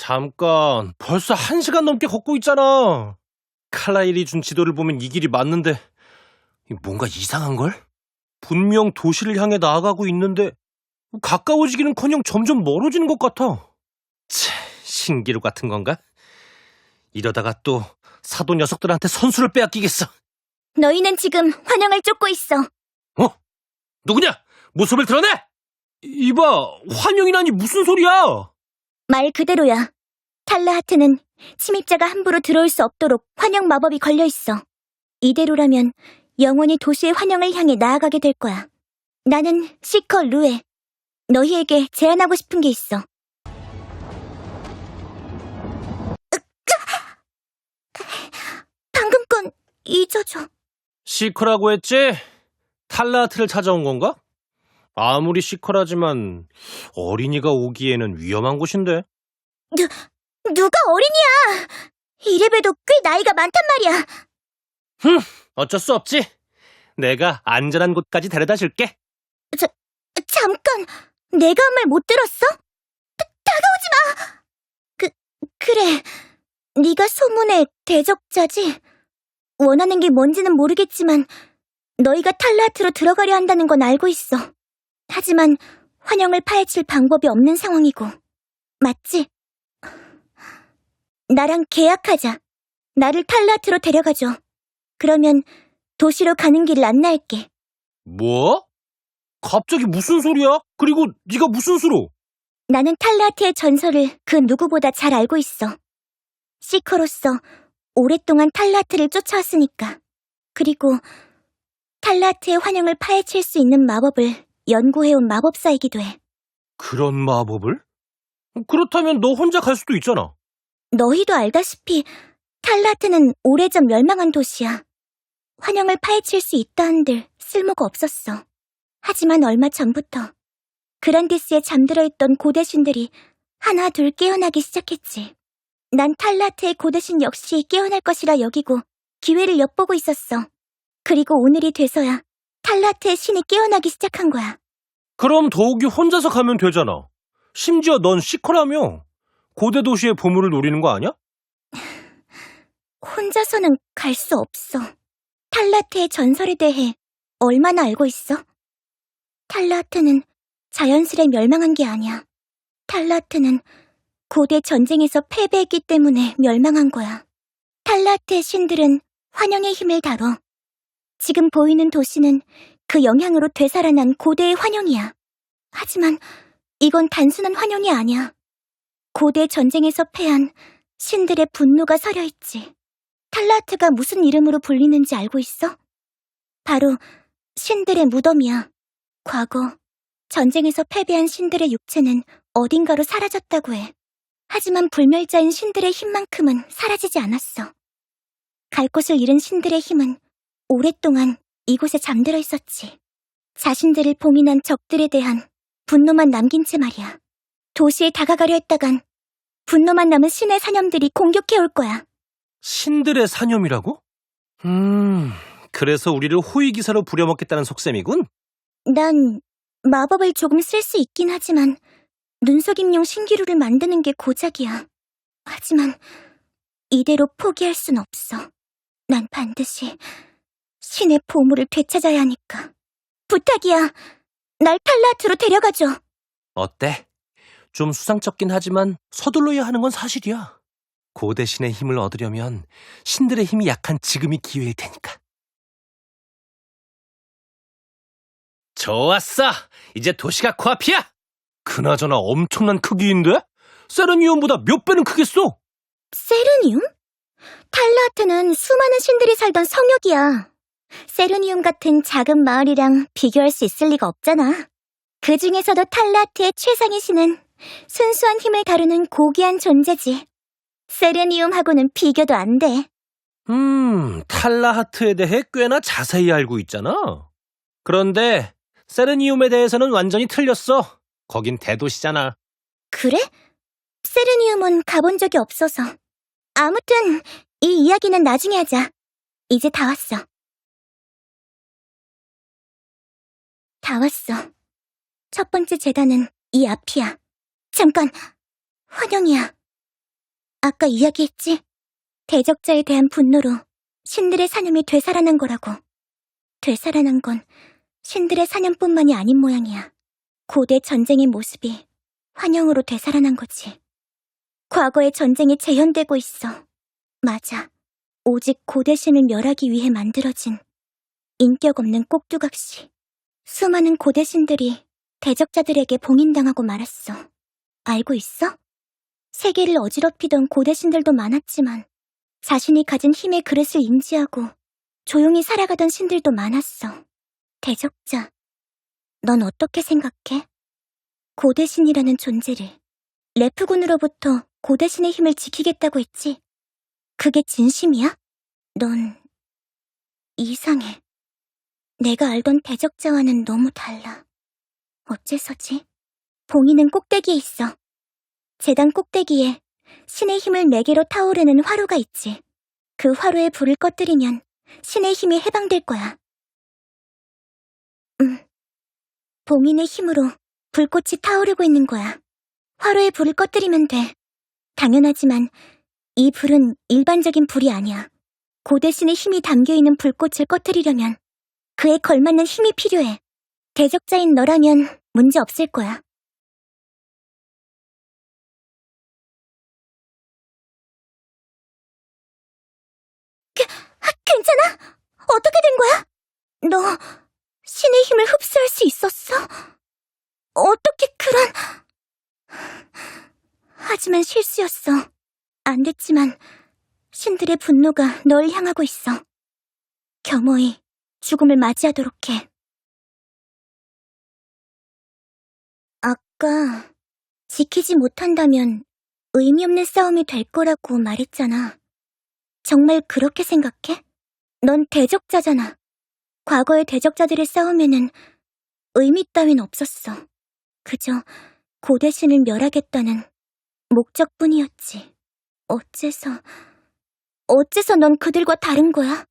잠깐, 벌써 한 시간 넘게 걷고 있잖아. 칼라일이 준 지도를 보면 이 길이 맞는데, 뭔가 이상한걸? 분명 도시를 향해 나아가고 있는데, 가까워지기는 커녕 점점 멀어지는 것 같아. 차, 신기루 같은 건가? 이러다가 또 사도 녀석들한테 선수를 빼앗기겠어. 너희는 지금 환영을 쫓고 있어. 누구냐? 모습을 드러내! 이봐, 환영이라니 무슨 소리야? 말 그대로야. 탈라하트는 침입자가 함부로 들어올 수 없도록 환영 마법이 걸려 있어. 이대로라면 영원히 도시의 환영을 향해 나아가게 될 거야. 나는 시커 루에. 너희에게 제안하고 싶은 게 있어. 방금 건 잊어줘. 시커라고 했지? 탈라트를 찾아온 건가? 아무리 시커라지만 어린이가 오기에는 위험한 곳인데. 누가 어린이야! 이래봬도 꽤 나이가 많단 말이야. 어쩔 수 없지. 내가 안전한 곳까지 데려다 줄게. 잠깐, 내가 한 말 못 들었어? 다, 다가오지 마! 그, 그래. 네가 소문의 대적자지? 원하는 게 뭔지는 모르겠지만 너희가 탈라트로 들어가려 한다는 건 알고 있어. 하지만 환영을 파헤칠 방법이 없는 상황이고. 맞지? 나랑 계약하자. 나를 탈라트로 데려가줘. 그러면 도시로 가는 길을 안내할게. 뭐? 갑자기 무슨 소리야? 그리고 네가 무슨 수로? 나는 탈라트의 전설을 그 누구보다 잘 알고 있어. 시커로서 오랫동안 탈라트를 쫓아왔으니까. 그리고 탈라트의 환영을 파헤칠 수 있는 마법을 연구해온 마법사이기도 해. 그런 마법을? 그렇다면 너 혼자 갈 수도 있잖아. 너희도 알다시피 탈라트는 오래전 멸망한 도시야. 환영을 파헤칠 수 있다 한들 쓸모가 없었어. 하지만 얼마 전부터 그란디스에 잠들어 있던 고대신들이 하나 둘 깨어나기 시작했지. 난 탈라트의 고대신 역시 깨어날 것이라 여기고 기회를 엿보고 있었어. 그리고 오늘이 돼서야 탈라트의 신이 깨어나기 시작한 거야. 그럼 더욱이 혼자서 가면 되잖아. 심지어 넌 시커라며. 고대 도시의 보물을 노리는 거 아니야? 혼자서는 갈 수 없어. 탈라트의 전설에 대해 얼마나 알고 있어? 탈라트는 자연스레 멸망한 게 아니야. 탈라트는 고대 전쟁에서 패배했기 때문에 멸망한 거야. 탈라트의 신들은 환영의 힘을 다뤄. 지금 보이는 도시는 그 영향으로 되살아난 고대의 환영이야. 하지만 이건 단순한 환영이 아니야. 고대 전쟁에서 패한 신들의 분노가 서려 있지. 탈라트가 무슨 이름으로 불리는지 알고 있어? 바로 신들의 무덤이야. 과거 전쟁에서 패배한 신들의 육체는 어딘가로 사라졌다고 해. 하지만 불멸자인 신들의 힘만큼은 사라지지 않았어. 갈 곳을 잃은 신들의 힘은 오랫동안 이곳에 잠들어 있었지. 자신들을 봉인한 적들에 대한 분노만 남긴 채 말이야. 도시에 다가가려 했다간 분노만 남은 신의 사념들이 공격해 올 거야. 신들의 사념이라고? 음, 그래서 우리를 호위기사로 부려먹겠다는 속셈이군? 난 마법을 조금 쓸 수 있긴 하지만 눈속임용 신기루를 만드는 게 고작이야. 하지만 이대로 포기할 순 없어. 난 반드시 신의 보물을 되찾아야 하니까. 부탁이야. 날 탈라트로 데려가줘. 어때? 좀 수상쩍긴 하지만 서둘러야 하는 건 사실이야. 고대 신의 힘을 얻으려면 신들의 힘이 약한 지금이 기회일 테니까. 좋았어! 이제 도시가 코앞이야! 그나저나 엄청난 크기인데? 세르니온보다 몇 배는 크겠어! 세르니움? 탈라트는 수많은 신들이 살던 성역이야. 세르니움 같은 작은 마을이랑 비교할 수 있을 리가 없잖아. 그 중에서도 탈라트의 최상의 신은 순수한 힘을 다루는 고귀한 존재지. 세르니움하고는 비교도 안 돼. 음, 탈라하트에 대해 꽤나 자세히 알고 있잖아. 그런데 세르니움에 대해서는 완전히 틀렸어. 거긴 대도시잖아. 그래? 세르니움은 가본 적이 없어서. 아무튼 이 이야기는 나중에 하자. 이제 다 왔어. 다 왔어. 첫 번째 재단은 이 앞이야. 잠깐, 환영이야. 아까 이야기했지? 대적자에 대한 분노로 신들의 사념이 되살아난 거라고. 되살아난 건 신들의 사념뿐만이 아닌 모양이야. 고대 전쟁의 모습이 환영으로 되살아난 거지. 과거의 전쟁이 재현되고 있어. 맞아. 오직 고대 신을 멸하기 위해 만들어진 인격 없는 꼭두각시. 수많은 고대 신들이 대적자들에게 봉인당하고 말았어. 알고 있어? 세계를 어지럽히던 고대 신들도 많았지만 자신이 가진 힘의 그릇을 인지하고 조용히 살아가던 신들도 많았어. 대적자, 넌 어떻게 생각해? 고대 신이라는 존재를 레프군으로부터 고대 신의 힘을 지키겠다고 했지. 그게 진심이야? 넌 이상해. 내가 알던 대적자와는 너무 달라. 어째서지? 봉이는 꼭대기에 있어. 재단 꼭대기에 신의 힘을 네 개로 타오르는 화로가 있지. 그 화로에 불을 꺼뜨리면 신의 힘이 해방될 거야. 음. 봉인의 힘으로 불꽃이 타오르고 있는 거야. 화로에 불을 꺼뜨리면 돼. 당연하지만 이 불은 일반적인 불이 아니야. 고대 신의 힘이 담겨 있는 불꽃을 꺼뜨리려면 그에 걸맞는 힘이 필요해. 대적자인 너라면 문제 없을 거야. 그, 아, 괜찮아? 어떻게 된 거야? 너 신의 힘을 흡수할 수 있었어? 어떻게 그런... 하지만 실수였어. 안 됐지만 신들의 분노가 널 향하고 있어. 겸허히 죽음을 맞이하도록 해. 아까 지키지 못한다면 의미 없는 싸움이 될 거라고 말했잖아. 정말 그렇게 생각해? 넌 대적자잖아. 과거의 대적자들의 싸움에는 의미 따윈 없었어. 그저 고대 신을 멸하겠다는 목적뿐이었지. 어째서, 어째서 넌 그들과 다른 거야?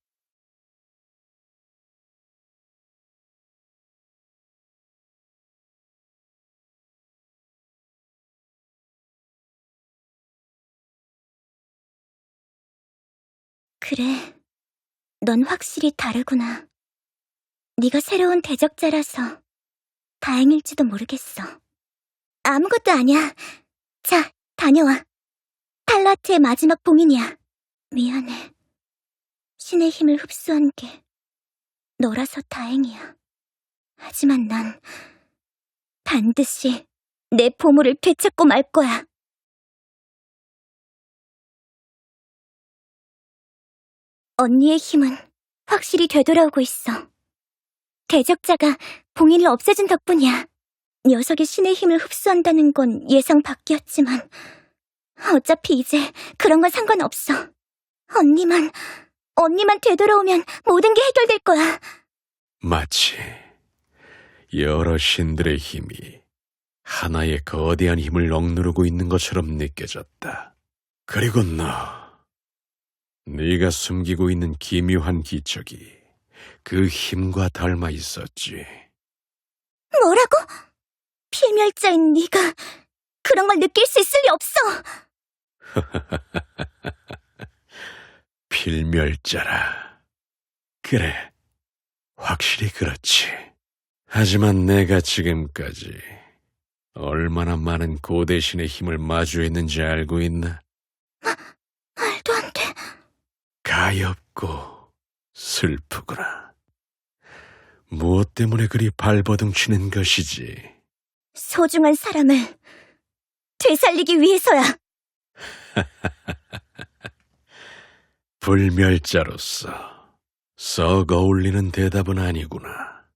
그래, 넌 확실히 다르구나. 네가 새로운 대적자라서 다행일지도 모르겠어. 아무것도 아니야. 자, 다녀와. 탈라트의 마지막 봉인이야. 미안해. 신의 힘을 흡수한 게 너라서 다행이야. 하지만 난 반드시 내 보물을 되찾고 말 거야. 언니의 힘은 확실히 되돌아오고 있어. 대적자가 봉인을 없애준 덕분이야. 녀석이 신의 힘을 흡수한다는 건 예상 밖이었지만 어차피 이제 그런 건 상관없어. 언니만, 언니만 되돌아오면 모든 게 해결될 거야. 마치 여러 신들의 힘이 하나의 거대한 힘을 억누르고 있는 것처럼 느껴졌다. 그리고 너, 네가 숨기고 있는 기묘한 기척이 그 힘과 닮아 있었지. 뭐라고? 필멸자인 네가 그런 걸 느낄 수 있을 리 없어. 필멸자라. 그래, 확실히 그렇지. 하지만 내가 지금까지 얼마나 많은 고대신의 힘을 마주했는지 알고 있나? 말도 안 돼. 가엾고 슬프구나. 무엇 때문에 그리 발버둥 치는 것이지? 소중한 사람을 되살리기 위해서야. 불멸자로서 썩 어울리는 대답은 아니구나.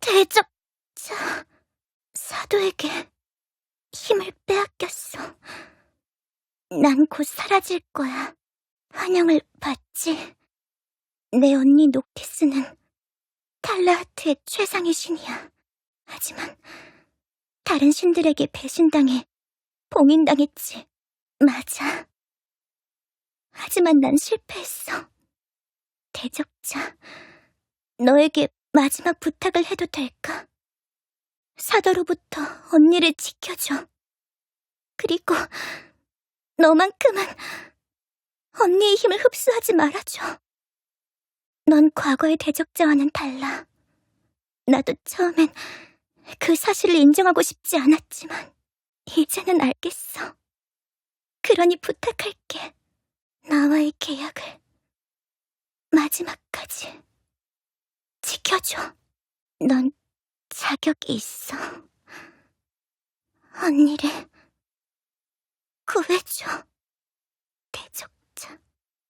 대적자 사도에게 힘을 빼앗겼어. 난 곧 사라질 거야. 환영을 받지. 내 언니 노키스는 탈라하트의 최상의 신이야. 하지만 다른 신들에게 배신당해 봉인당했지. 맞아. 하지만 난 실패했어. 대적자, 너에게 마지막 부탁을 해도 될까? 사도로부터 언니를 지켜줘. 그리고 너만큼은 언니의 힘을 흡수하지 말아줘. 넌 과거의 대적자와는 달라. 나도 처음엔 그 사실을 인정하고 싶지 않았지만 이제는 알겠어. 그러니 부탁할게. 나와의 계약을 마지막까지 지켜줘. 넌 자격이 있어. 언니를 구해줘. 대적